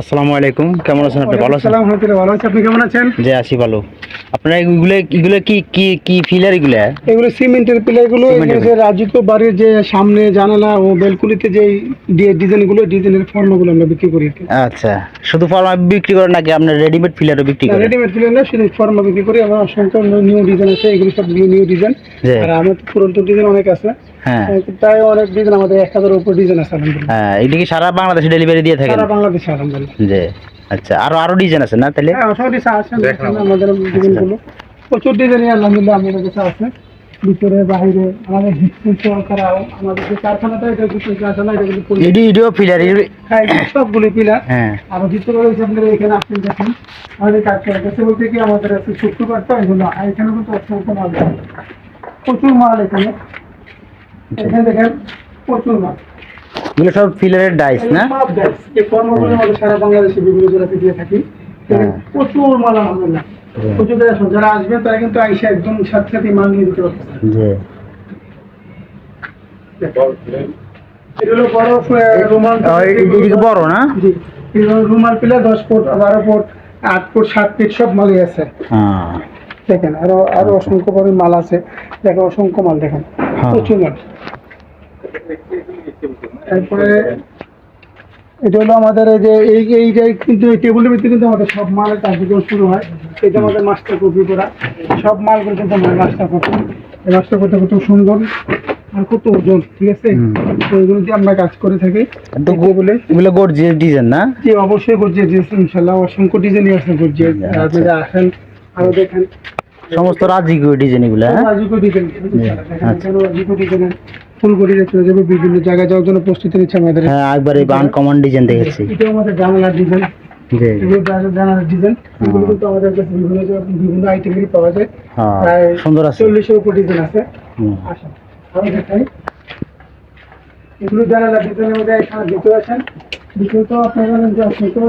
আসসালামু আলাইকুম। কেমন আছেন আপনি? ভালো আছেন? আলহামদুলিল্লাহ ভালো আছি। আপনি কেমন আছেন? যে আছি ভালো। আপনারা এগুলো এগুলো কি কি কি ফিলার এগুলো? এগুলো সিমেন্টের পিলারগুলো যে রাজুত বাড়ির যে সামনে জানালা ও বেলকুলিতে যে ডিজাইনগুলো ডিজাইনের ফর্মগুলো আমরা বিক্রি করি আচ্ছা। শুধু ফর্মা বিক্রি করেন নাকি আপনার রেডিমেড ফিলারও বিক্রি করেন? রেডিমেড পিলার না শুধু ফর্মা বিক্রি করি। আমার অসংখ্য নিউ ডিজাইন আছে এগুলো সব নিউ ডিজাইন আর আমার পুরনো ডিজাইন অনেক আছে। হ্যাঁ। প্রায় অনেক ডিজাইন আমাদের এক হাজারের উপর ডিজাইন আছে আলহামদুলিল্লাহ। হ্যাঁ এটা কি সারা বাংলাদেশে ডেলিভারি দিয়ে থাকেন। সারা বাংলাদেশে আলহামদুলিল্লাহ। জি আচ্ছা আরও আরও ডিজাইন আছে না তাহলে? হ্যাঁ মোটামুটি আছে আমাদের ডিজাইনগুলো। প্রচুর ডিজাইনই আলহামদুলিল্লাহ আমাদের কাছে আছে। ভিতরে বাইরে আমাদের হিস্ট্রি সহকারে আমাদের যে কারখানাটা এটা কিছু কারখানা এটা কিন্তু এডি এডিও ফিলার হ্যাঁ সবগুলো পিলার হ্যাঁ। আর ভিতরে রয়েছে আপনারা এখানে আসছেন দেখেন। আমাদের কাজ করে গেছে বলতে কি আমাদের আছে শুক্রবার তো এগুলো এখানে কিন্তু অসংখ্য মাল প্রচুর মাল এখানে। এখানে দেখেন প্রচুর মাল এগুলো সব ফিলারের ডাইস না। এই কর্মগুলো আমাদের সারা বাংলাদেশে বিভিন্ন জেলাতে দিয়ে থাকি। হ্যাঁ। প্রচুর মাল আলহামদুলিল্লাহ। হ্যাঁ। প্রচুর যারা আসবেন তারা কিন্তু আইসা একদম সাথে সাথে মাল নিয়ে দিতে পারবে জি। বড় না? রুমাল পিলা দশ ফুট বারো ফুট আট ফুট সাত ফিট সব মালই আছে। হ্যাঁ। দেখেন আরও আরও অসংখ্য মাল আছে। দেখেন অসংখ্য মাল দেখেন। প্রচুর মাল। তারপরে এটা হলো আমাদের এই যে এই এই যে কিন্তু এই টেবিলের ভিতরে কিন্তু আমাদের সব মালের শুরু হয়। এটা আমাদের মাস্টার কপি করা। সব মালগুলো কিন্তু আমাদের মাস্টার কপি এই মাস্টার কপি কত সুন্দর আর কত ওজন ঠিক আছে? তো এগুলো দিয়ে আমরা কাজ করে থাকি। বলে এগুলো গর্জিয়াস ডিজাইন না? জি অবশ্যই গর্জিয়াস ইনশাল্লাহ। অসংখ্য ডিজাইনই আছে গর্জিয়াস আচ্ছা। আপনারা আসেন আরও দেখেন। সমস্ত রাজকীয় ডিজাইন এগুলো হ্যাঁ? রাজুকো ডিজাইন আচ্ছা। রাজুকো ডিজাইন ফুলকড়ি চলে যাবে বিভিন্ন জায়গায় যাওয়ার জন্য প্রস্তুতি নিচ্ছে আমাদের। হ্যাঁ একবার এই আনকমন ডিজাইন দেখেছি। এটা আমাদের জানালার ডিজাইন জি। এগুলো জানালার ডিজাইন এগুলো কিন্তু আমাদের কাছে বিভিন্ন আইটেম বিভিন্ন আইটেমেরই পাওয়া যায়। হ্যাঁ প্রায় সুন্দর আছে। চল্লিশের উপর ডিজাইন আছে। আসেন আমি দেখাই। এগুলো জানালার ডিজাইনের মধ্যে এখানে ভিতরে আছেন। ভিতরে তো আপনার জানেন যে আপনি তো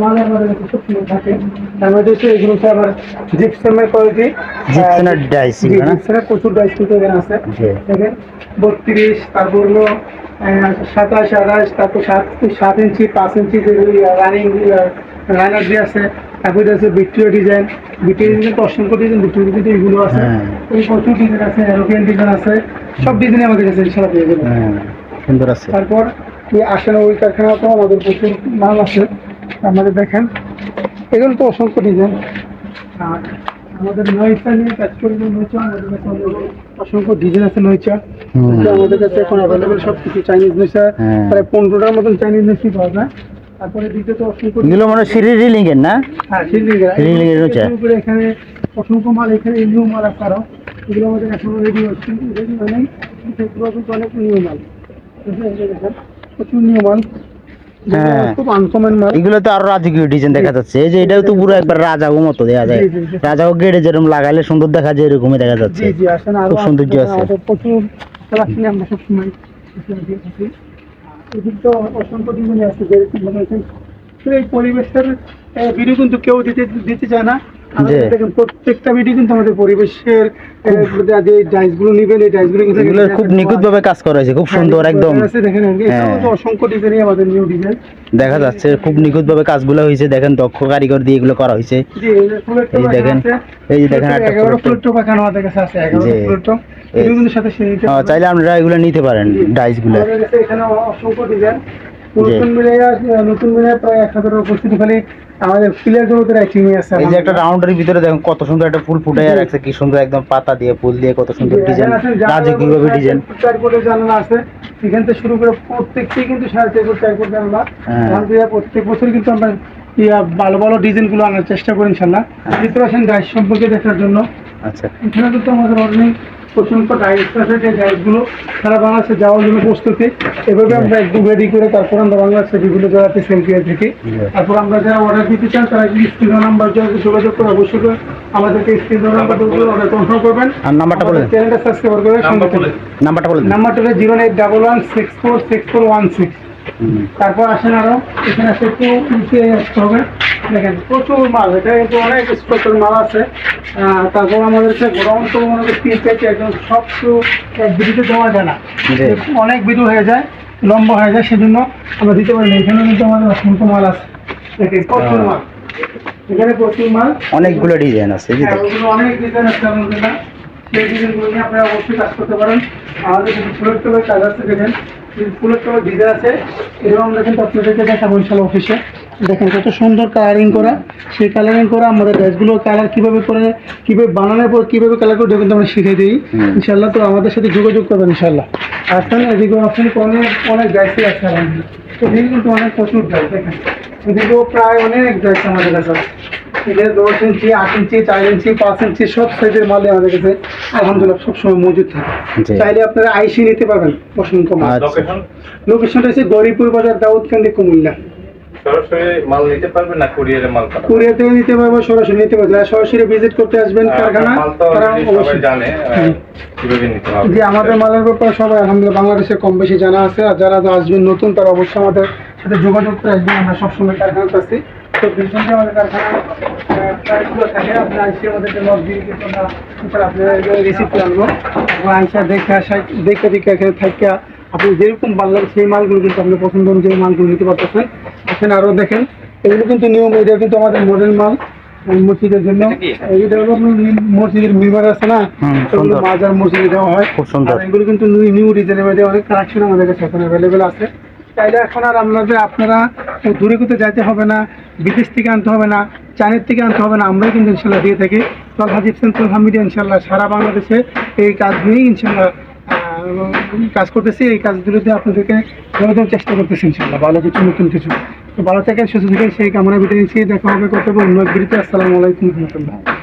মাল আমাদের কাছে খুব থাকে। তার মধ্যে হচ্ছে এগুলো হচ্ছে আবার জিপসামের কোয়ালিটি। জিপসামের dice জি এগুলো না? জিপসামের প্রচুর ডাইস কিন্তু এখানে আছে। দেখেন বত্রিশ তারপর হলো সাতাশ আঠাশ তারপর সাত সাত ইঞ্চি পাঁচ ইঞ্চি রানিং রানার দিয়ে আছে তারপর ভিক্টোরিয়া ডিজাইন ভিক্টোরিয়া ডিজাইন তো অসংখ্য ডিজাইন ভিক্টোরিয়া কিন্তু এগুলো আছে। হ্যাঁ। এই প্রচুর ডিজাইন আছে? এরোপ্লেন ডিজাইন আছে। সব ডিজাইন আমাদের কাছে ইনশাল্লাহ পেয়ে যাবেন। হ্যাঁ সুন্দর আছে। তারপর এই আসেন ওই কারখানাতেও আমাদের প্রচুর মাল আছে। আমাদের দেখেন এগুলো তো অসংখ্য ডিজাইন আর আমাদের নয়চা নিয়ে কাজ করি নয়চা আমাদের কাছে অসংখ্য ডিজাইন আছে নয়চা আমাদের কাছে এখন অ্যাভেলেবেল সব কিছু চাইনিজ নয়চা হ্যাঁ। প্রায় পনেরোটার মতন চাইনিজ নয়চি পাওয়া যায়। তারপরে দ্বিতীয়ত অসংখ্য এগুলো মনে হয় সিঁড়ি রিলিং না হ্যাঁ নয়চা। এখানে অসংখ্য মাল এখানে নিউ মাল এগুলো আমাদের এখনও রেডি হচ্ছে রেডি মানে কিন্তু অনেক নিউ মাল। প্রচুর নিউ মাল। হ্যাঁ। এগুলো তো আরও রাজকীয় ডিজাইন দেখা যাচ্ছে। এই যে এটাও তো পুরো একবার রাজাও মতো দেখা যায়। রাজাও গেড়ে যেরকম লাগাইলে সুন্দর দেখা যায় এরকমই দেখা যাচ্ছে। খুব সৌন্দর্য আছে। প্রচুর তো অসংখ্য ডিজাইন আছে যে এই পরিবেশের ভিডিও কিন্তু কেউ দিতে দিতে চায় না। দেখেন প্রত্যেকটা ভিডিও কিন্তু আমাদের পরিবেশের যে ডাইসগুলো নিবেন এই ডাইসগুলো কিন্তু খুব নিখুঁত ভাবে কাজ করা হয়েছে খুব সুন্দর একদম। দেখেন হ্যাঁ। অসংখ্য আমাদের নিউ ডিজাইন দেখা যাচ্ছে খুব নিখুঁত ভাবে কাজগুলো হয়েছে দেখেন দক্ষ কারিগর দিয়ে এগুলো করা হয়েছে। এই দেখেন, এই যে দেখেন একটা এগারো ফুলের ফুলের টপ এখানে আমাদের কাছে আছে এগারো জি। টপ হ্যাঁ। চাইলে আপনারা এগুলো নিতে পারেন ডাইসগুলো এখানে অসংখ্য ডিজাইন নতুন মিলে নতুন মিলে প্রায় এক হাজারের উপর খালি আমাদের ফিলের জগতের আইটেমই আছে এই যে একটা রাউন্ডের ভিতরে দেখেন কত সুন্দর একটা ফুল ফুটে রাখছে কি সুন্দর একদম পাতা দিয়ে ফুল দিয়ে কত সুন্দর ডিজাইন আছে জানালা রাজকীয় ভাবে গুলো ডিজাইন চার ফুটের জানালা আছে। এখান থেকে শুরু করে প্রত্যেকটি কিন্তু সাড়ে চার ফুট চার ফুট জানালা। হ্যাঁ। প্রত্যেক বছর কিন্তু আমরা ভালো ভালো ডিজাইনগুলো আনার চেষ্টা করি ইনশাল্লাহ ভিতরে আসেন ডাইস সম্পর্কে দেখার জন্য। আচ্ছা এখানে কিন্তু আমাদের অনেক প্রচণ্ড ডাইস আছে যে ডাইসগুলো সারা বাংলাদেশে যাওয়ার জন্য প্রস্তুতি এভাবে আমরা একদম রেডি করে তারপর আমরা বাংলাদেশে বিভিন্ন জায়গাতে করে থাকি তারপর আমরা যারা অর্ডার দিতে চান তারা স্ক্রিন নাম্বার যোগাযোগ করে অবশ্যই আমাদেরকে স্ক্রিন নাম্বার অর্ডার কনফার্ম করবেন আর নাম্বারটা বলে দেন। চ্যানেলটা সাবস্ক্রাইব করে সঙ্গে থাকবেন। নাম্বারটা বলে দিন নাম্বারটা হলো zero eight double one six four six four one six. তারপর আসেন আরও এখানে আসে একটু নিচে আসতে হবে। দেখেন প্রচুর মাল এটা কিন্তু অনেক স্পেশাল মাল আছে। তারপর আমাদের কাছে গোডাউন তো মনে তিন চারটে একদম সব তো এক ভিডিওতে দেওয়া যায় না। অনেক ভিডিও হয়ে যায় লম্বা হয়ে যায় সেজন্য আমরা দিতে পারি না। এখানে কিন্তু আমাদের অসংখ্য মাল আছে। দেখেন প্রচুর মাল। এখানে প্রচুর মাল। অনেকগুলো ডিজাইন আছে হ্যাঁ, অনেক ডিজাইন আছে আলহামদুলিল্লাহ সেই ডিজাইনগুলো নিয়ে আপনারা অবশ্যই কাজ করতে পারেন। আমাদের ফুলের তবে কাজ আছে দেখেন। ফুলের তবে ডিজাইন আছে। এরকম দেখেন তো আপনাদেরকে দেখাবো ইনশাল্লাহ অফিসে। দেখেন কত সুন্দর কালারিং করা। সেই কালারিং করা আমাদের ড্রেসগুলো কালার কীভাবে করে কীভাবে বানানোর পর কীভাবে কালার করে কিন্তু আমরা শিখে দিই। ইনশাল্লাহ তো আমাদের সাথে যোগাযোগ করবেন ইনশাল্লাহ আসলে এদিকে অনেক অনেক ড্রেসই আছে আলহামদুলিল্লাহ এদিকে কিন্তু অনেক প্রচুর দেখেন এদিকেও প্রায় অনেক আমাদের কাছে। আছে দশ ইঞ্চি আট ইঞ্চি চার ইঞ্চি পাঁচ ইঞ্চি সব সাইজের মালে আমাদের কাছে আলহামদুলিল্লাহ সবসময় মজুদ থাকে। চাইলে আপনারা আইসি নিতে পারবেন বসন্ত মাস লোকেশনটা হচ্ছে গরিপুর বাজার দাউদকান্দি কুমিল্লা। সরাসরি মাল নিতে পারবেন না কুরিয়ারে মাল পাঠাবেন নিতে পারব সরাসরি নিতে পারব। যারা সরাসরি ভিজিট করতে আসবেন কারখানা তারা অবশ্যই জানে কীভাবে নিতে হবে। যে আমাদের মালের ব্যাপারে সবাই আলহামদুলিল্লাহ বাংলাদেশে কম বেশি জানা আছে আর যারা আসবেন নতুন তারা অবশ্যই আমাদের সাথে যোগাযোগ করে আসবেন। আমরা সবসময় কারখানাতে আছি। তো আমাদের কারখানা প্রাইসগুলো থাকে। আপনি আইসি আমাদেরকে লক দিয়ে কিন্তু আমরা আপনার রিসিভ আনব। আইসা দেখে আসা দেখে দেখে এখানে থাকে আপনি যেরকম লাগে সেই মালগুলো কিন্তু আপনি পছন্দ অনুযায়ী মালগুলো নিতে পারতেছেন। এখানে আরও দেখেন এগুলো কিন্তু নিয়ম এটা কিন্তু আমাদের মডেল মাল মসজিদের জন্য। হলো মসজিদের মিমার আছে না? মাজার মসজিদে দেওয়া হয়। খুব সুন্দর। এগুলো কিন্তু নিউ ডিজাইনের মধ্যে অনেক কালেকশন আমাদের কাছে এখন অ্যাভেলেবেল আছে। চাইলে এখন আর আপনাদের আপনারা দূরে কোথাও যাইতে হবে না বিদেশ থেকে আনতে হবে না চাইনের থেকে আনতে হবে না আমরাই কিন্তু ইনশাল্লাহ দিয়ে থাকি। তলহা জিপসেন তলহা মিডিয়া ইনশাল্লাহ সারা বাংলাদেশে এই কাজ নিয়েই ইনশাল্লাহ কাজ করতেছি। এই কাজগুলোতে আপনাদেরকে চেষ্টা করতেছি ইনশাল্লাহ ভালো কিছু নতুন কিছু। ভালো থাকেন, সুস্থ থাকেন, সেই কামনা বিদায় নিচ্ছি। দেখা হবে কত অন্য এক আসসালামু আলাইকুম। রহমতুল্লাহ